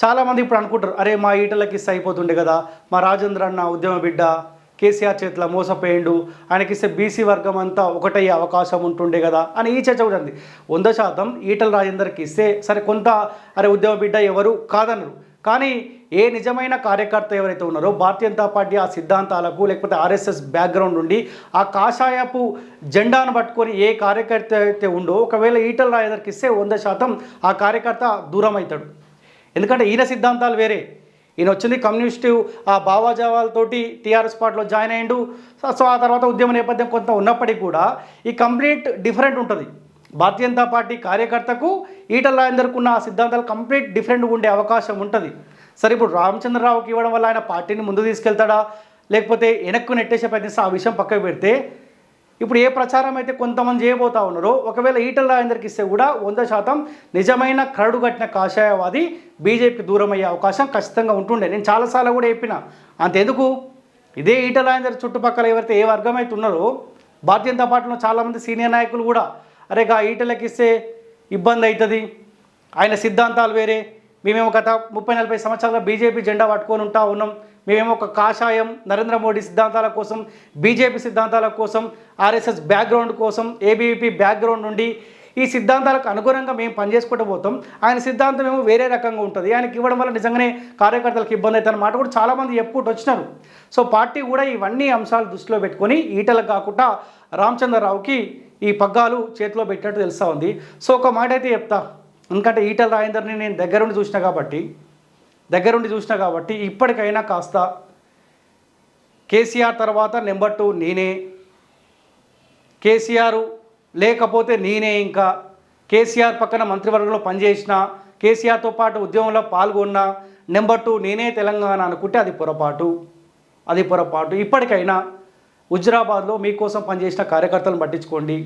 చాలామంది ఇప్పుడు అనుకుంటారు అరే మా ఈటలకి ఇస్తే అయిపోతుండే కదా మా రాజేంద్ర అన్న ఉద్యమ బిడ్డ కేసీఆర్ చేతిలో మోసపోయిండు ఆయనకి ఇస్తే బీసీ వర్గం అంతా ఒకటయ్యే అవకాశం ఉంటుండే కదా అని ఈ చర్చ కూడా ఉంది. వంద శాతం ఈటల రాజేందర్కి ఇస్తే సరే కొంత అరే ఉద్యమ బిడ్డ ఎవరు కాదనరు. కానీ ఏ నిజమైన కార్యకర్త ఎవరైతే ఉన్నారో భారతీయ జనతా పార్టీ ఆ సిద్ధాంతాలకు లేకపోతే ఆర్ఎస్ఎస్ బ్యాక్గ్రౌండ్ ఉండి ఆ కాషాయపు జెండాను పట్టుకొని ఏ కార్యకర్త అయితే ఉండో ఒకవేళ ఈటల రాజేందర్కి ఇస్తే వంద శాతం ఆ కార్యకర్త దూరం అవుతాడు ఎందుకంటే ఈయన సిద్ధాంతాలు వేరే. ఈయన వచ్చింది కమ్యూనిస్టు ఆ భావాజావాలతోటి టీఆర్ఎస్ పార్టీలో జాయిన్ అయ్యిండు. సో- ఆ తర్వాత ఉద్యమ నేపథ్యం కొంత ఉన్నప్పటికీ కూడా ఈ కంప్లీట్ డిఫరెంట్ ఉంటుంది. భారతీయ జనతా పార్టీ కార్యకర్తకు ఈటల రాజేందర్కు ఉన్న ఆ సిద్ధాంతాలు కంప్లీట్ డిఫరెంట్గా ఉండే అవకాశం ఉంటుంది. సరే ఇప్పుడు రామచంద్రరావుకి ఇవ్వడం వల్ల ఆయన పార్టీని ముందు తీసుకెళ్తాడా? లేకపోతే వెనక్కు నెట్టేసే ప్రయత్నిస్తే ఆ విషయం పక్కకు పెడితే ఇప్పుడు ఏ ప్రచారం అయితే కొంతమంది చేయబోతా ఉన్నారో ఒకవేళ ఈటల రాజేందర్కి ఇస్తే కూడా వంద శాతం నిజమైన కరడు కట్టిన కాషాయవాది బీజేపీకి దూరం అయ్యే అవకాశం ఖచ్చితంగా ఉంటుండే. నేను చాలాసార్లు కూడా చెప్పిన అంతెందుకు? ఇదే ఈటల రాజేందర్ చుట్టుపక్కల ఎవరైతే ఏ వర్గం అయితే ఉన్నారో భారతీయ జనతా పార్టీలో చాలామంది సీనియర్ నాయకులు కూడా అరే గా ఈటలకి ఇస్తే ఇబ్బంది అవుతుంది ఆయన సిద్ధాంతాలు వేరే. మేమేమో గత ముప్పై నలభై సంవత్సరాలుగా బీజేపీ జెండా పట్టుకొని ఉంటా ఉన్నాం. మేమేమో ఒక కాషాయం నరేంద్ర మోడీ సిద్ధాంతాల కోసం బీజేపీ సిద్ధాంతాల కోసం ఆర్ఎస్ఎస్ బ్యాక్గ్రౌండ్ కోసం ఏబీవీపీ బ్యాక్గ్రౌండ్ నుండి ఈ సిద్ధాంతాలకు అనుగుణంగా మేము పనిచేసుకుంటూ పోతాం. ఆయన సిద్ధాంతం ఏమో వేరే రకంగా ఉంటుంది. ఆయనకి ఇవ్వడం వల్ల నిజంగానే కార్యకర్తలకు ఇబ్బంది అవుతుంది అన్నమాట. కూడా చాలామంది చెప్పుకుంటూ వచ్చినారు. సో పార్టీ కూడా ఇవన్నీ అంశాలు దృష్టిలో పెట్టుకొని ఈటలకు కాకుండా రామచంద్రరావుకి ఈ పగ్గాలు చేతిలో పెట్టినట్టు తెలుస్తూ ఉంది. సో ఒక మాట అయితే చెప్తా. ఎందుకంటే ఈటల రాజేందర్ని నేను దగ్గరుండి చూసిన కాబట్టి దగ్గరుండి చూసిన కాబట్టి ఇప్పటికైనా కాస్త కేసీఆర్ తర్వాత నెంబర్ టూ నేనే. కేసీఆర్ లేకపోతే నేనే ఇంకా. కేసీఆర్ పక్కన మంత్రివర్గంలో పనిచేసిన కేసీఆర్తో పాటు ఉద్యమంలో పాల్గొన్న నెంబర్ టూ నేనే తెలంగాణ అనుకుంటే అది పొరపాటు. అది పొరపాటు. ఇప్పటికైనా హుజరాబాద్లో మీకోసం పనిచేసిన కార్యకర్తలను పట్టించుకోండి.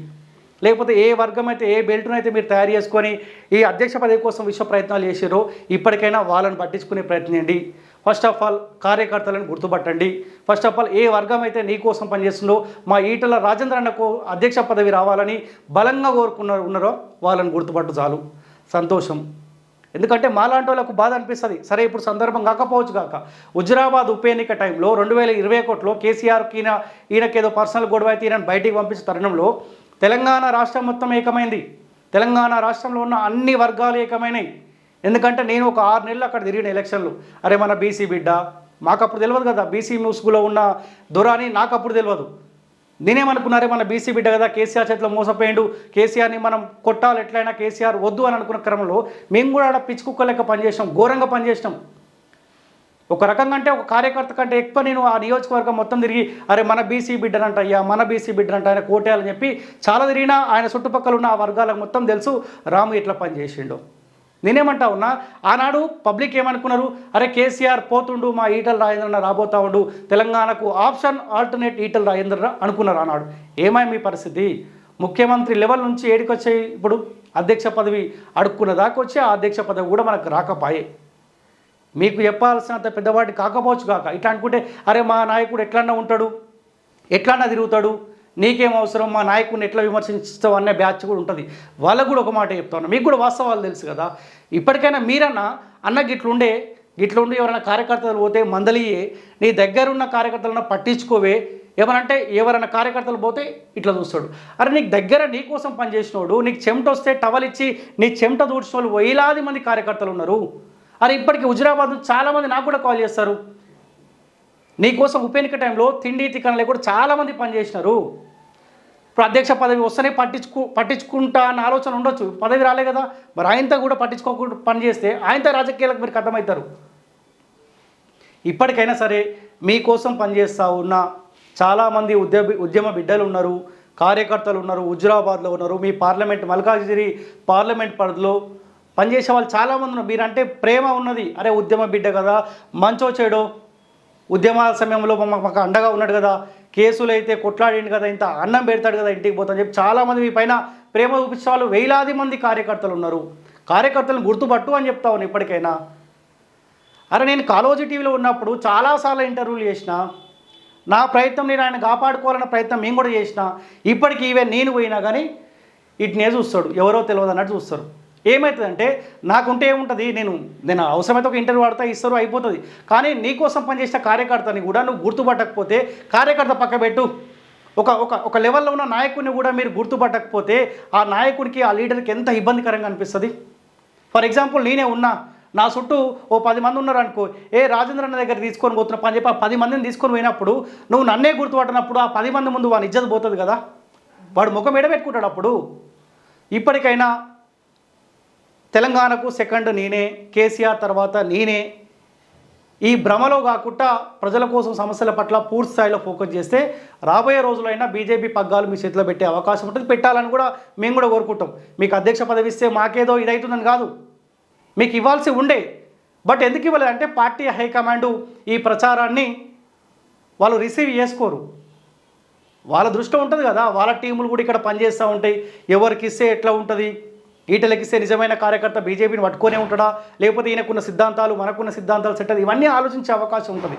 లేకపోతే ఏ వర్గం అయితే ఏ బెల్ట్ను అయితే మీరు తయారు చేసుకొని ఈ అధ్యక్ష పదవి కోసం విశ్వ ప్రయత్నాలు చేశారో ఇప్పటికైనా వాళ్ళని పట్టించుకునే ప్రయత్నండి ఫస్ట్ ఆఫ్ ఆల్ కార్యకర్తలను గుర్తుపట్టండి. ఫస్ట్ ఆఫ్ ఆల్ ఏ వర్గం అయితే నీ కోసం పనిచేస్తుందో మా ఈటల రాజేంద్ర అన్నకు అధ్యక్ష పదవి రావాలని బలంగా కోరుకున్నారు ఉన్నారో వాళ్ళని గుర్తుపట్టు చాలు. సంతోషం. ఎందుకంటే మాలాంటి వాళ్ళకు బాధ అనిపిస్తుంది. సరే ఇప్పుడు సందర్భం కాకపోవచ్చు కాక. హుజరాబాద్ ఉప ఎన్నిక టైంలో రెండు వేల ఇరవై ఒకటిలో కేసీఆర్కి ఈయన ఈయనకేదో పర్సనల్ గొడవ అయితే ఈయన బయటికి పంపించిన తరుణంలో తెలంగాణ రాష్ట్రం మొత్తం ఏకమైంది. తెలంగాణ రాష్ట్రంలో ఉన్న అన్ని వర్గాలు ఏకమైనాయి. ఎందుకంటే నేను ఒక ఆరు నెలలు అక్కడ తిరిగిన ఎలక్షన్లు. అరే మన బీసీ బిడ్డ మాకు అప్పుడు తెలియదు కదా బీసీ ముసుగులో ఉన్న దొరాని నాకు అప్పుడు తెలియదు నేనేమనుకున్నారే మన బీసీ బిడ్డ కదా కేసీఆర్ చేతిలో మోసపోయిండు. కేసీఆర్ని మనం కొట్టాలి ఎట్లయినా కేసీఆర్ వద్దు అని అనుకున్న క్రమంలో మేము కూడా ఆడ పిచ్చుకుక్క లెక్క పనిచేసినాం ఘోరంగా పనిచేసినాం. ఒక రకంగా అంటే ఒక కార్యకర్త కంటే ఎక్కువ నేను ఆ నియోజకవర్గం మొత్తం తిరిగి అరే మన బీసీ బిడ్డనంట అయ్యా మన బీసీ బిడ్డనంట ఆయన కోటేయాలని చెప్పి చాలా తిరిగినా ఆయన చుట్టుపక్కల ఉన్న ఆ వర్గాలకు మొత్తం తెలుసు రాము ఇట్లా పనిచేసిండు నేనేమంటా ఉన్నా ఆనాడు పబ్లిక్ ఏమనుకున్నారు? అరే కేసీఆర్ పోతుండు మా ఈటల రాజేంద్రన్న రాబోతా ఉండు తెలంగాణకు ఆప్షన్ ఆల్టర్నేట్ ఈటల రాజేంద్ర అనుకున్నారు ఆనాడు. ఏమై మీ పరిస్థితి? ముఖ్యమంత్రి లెవెల్ నుంచి ఏడికొచ్చాయి ఇప్పుడు? అధ్యక్ష పదవి అడుక్కున్న దాకా వచ్చి ఆ అధ్యక్ష పదవి కూడా మనకు రాకపాయే. మీకు చెప్పాల్సినంత పెద్దవాడి కాకపోవచ్చు కాక. ఇట్లా అనుకుంటే అరే మా నాయకుడు ఎట్లన్నా ఉంటాడు? ఎట్లన్నా తిరుగుతాడు? నీకేం అవసరం? మా నాయకుడిని ఎట్లా విమర్శిస్తావు అనే బ్యాచ్ కూడా ఉంటుంది. వాళ్ళకు కూడా ఒక మాట చెప్తాను మీకు కూడా వాస్తవాలు తెలుసు కదా. ఇప్పటికైనా మీరన్నా అన్న గిట్లుండే గిట్లుండి ఎవరైనా కార్యకర్తలు పోతే మందలియే నీ దగ్గరున్న కార్యకర్తలను పట్టించుకోవే. ఏమనంటే ఎవరైనా కార్యకర్తలు పోతే ఇట్లా చూస్తాడు. అరే నీకు దగ్గర నీ కోసం పనిచేసినోడు నీకు చెమట వస్తే టవల్ ఇచ్చి నీ చెమట దూడ్చిన వాళ్ళు వేలాది మంది కార్యకర్తలు ఉన్నారు. అరే ఇప్పటికీ హుజురాబాద్ నుంచి చాలామంది నాకు కూడా కాల్ చేస్తారు. నీకోసం ఉప ఎన్నిక టైంలో తిండి తిక్కనలే కూడా చాలామంది పనిచేసినారు. ఇప్పుడు అధ్యక్ష పదవి వస్తేనే పట్టించుకు పట్టించుకుంటా అన్న ఆలోచన ఉండొచ్చు. పదవి రాలే కదా. మరి ఆయనతో కూడా పట్టించుకోకుండా పనిచేస్తే ఆయనతో రాజకీయాలకు మీరు అర్థమవుతారు ఇప్పటికైనా సరే మీకోసం పనిచేస్తూ ఉన్న చాలామంది ఉద్యమ ఉద్యమ బిడ్డలు ఉన్నారు కార్యకర్తలు ఉన్నారు హుజురాబాద్లో ఉన్నారు. మీ పార్లమెంట్ మల్కాజిగిరి పార్లమెంట్ పరిధిలో పనిచేసే వాళ్ళు చాలామంది ఉన్నారు. మీరంటే ప్రేమ ఉన్నది. అరే ఉద్యమ బిడ్డ కదా మంచో చెడో. ఉద్యమాల సమయంలో మాకు అండగా ఉన్నాడు కదా. కేసులు అయితే కొట్లాడిండు కదా ఇంత అన్నం పెడతాడు కదా ఇంటికి పోతాను చెప్పి చాలామంది మీ పైన ప్రేమ చూపించే వాళ్ళు వేలాది మంది కార్యకర్తలు ఉన్నారు. కార్యకర్తలను గుర్తుపట్టు అని చెప్తా ఉన్నాను ఇప్పటికైనా. అరే నేను కాలోజీ టీవీలో ఉన్నప్పుడు చాలాసార్లు ఇంటర్వ్యూలు చేసిన. నా ప్రయత్నం నేను ఆయన కాపాడుకోవాలన్న ప్రయత్నం మేము కూడా చేసిన. ఇప్పటికి ఇవే నేను పోయినా కానీ ఇట్నే చూస్తాడు. ఎవరో తెలియదు అన్నట్టు చూస్తారు. ఏమవుతుందంటే నాకుంటే ఏముంటుంది? నేను నేను అవసరమైతే ఒక ఇంటర్వ్యూ వాడతా ఇస్తారు అయిపోతుంది. కానీ నీకోసం పనిచేసిన కార్యకర్తని కూడా నువ్వు గుర్తుపట్టకపోతే కార్యకర్త పక్కబెట్టు ఒక ఒక ఒక లెవెల్లో ఉన్న నాయకుడిని కూడా మీరు గుర్తుపట్టకపోతే ఆ నాయకుడికి ఆ లీడర్కి ఎంత ఇబ్బందికరంగా అనిపిస్తుంది? ఫర్ ఎగ్జాంపుల్ నేనే ఉన్నా. నా చుట్టూ ఓ పది మంది ఉన్నారు అనుకో ఏ రాజేంద్ర అన్న దగ్గర తీసుకొని పోతున్నా పని చెప్పి. ఆ పది మందిని తీసుకొని పోయినప్పుడు నువ్వు నన్నే గుర్తుపట్టినప్పుడు ఆ పది మంది ముందు వాని ఇజ్జత పోతుంది కదా? వాడు ముఖం ఎడబెట్టుకుంటాడు అప్పుడు. ఇప్పటికైనా తెలంగాణకు సెకండ్ నేనే కేసీఆర్ తర్వాత నేనే. ఈ భ్రమలో కాకుండా ప్రజల కోసం సమస్యల పట్ల పూర్తి స్థాయిలో ఫోకస్ చేస్తే రాబోయే రోజులైనా బీజేపీ పగ్గాలు మీ చేతిలో పెట్టే అవకాశం ఉంటుంది. పెట్టాలని కూడా మేము కూడా కోరుకుంటాం. మీకు అధ్యక్ష పదవి ఇస్తే మాకేదో ఇదవుతుందని కాదు. మీకు ఇవ్వాల్సి ఉండే. బట్ ఎందుకు ఇవ్వలేదు? అంటే పార్టీ హైకమాండు ఈ ప్రచారాన్ని వాళ్ళు రిసీవ్ చేసుకోరు. వాళ్ళ దృష్టి ఉంటుంది కదా. వాళ్ళ టీములు కూడా ఇక్కడ పనిచేస్తూ ఉంటాయి. ఎవరికి ఇస్తే ఎట్లా ఉంటుంది? ఈటలకి నిజమైన కార్యకర్త బీజేపీని పట్టుకొనే ఉంటాడా? లేకపోతే ఈయనకున్న సిద్ధాంతాలు మనకున్న సిద్ధాంతాలు సెట్ ఇవన్నీ ఆలోచించే అవకాశం ఉంటుంది.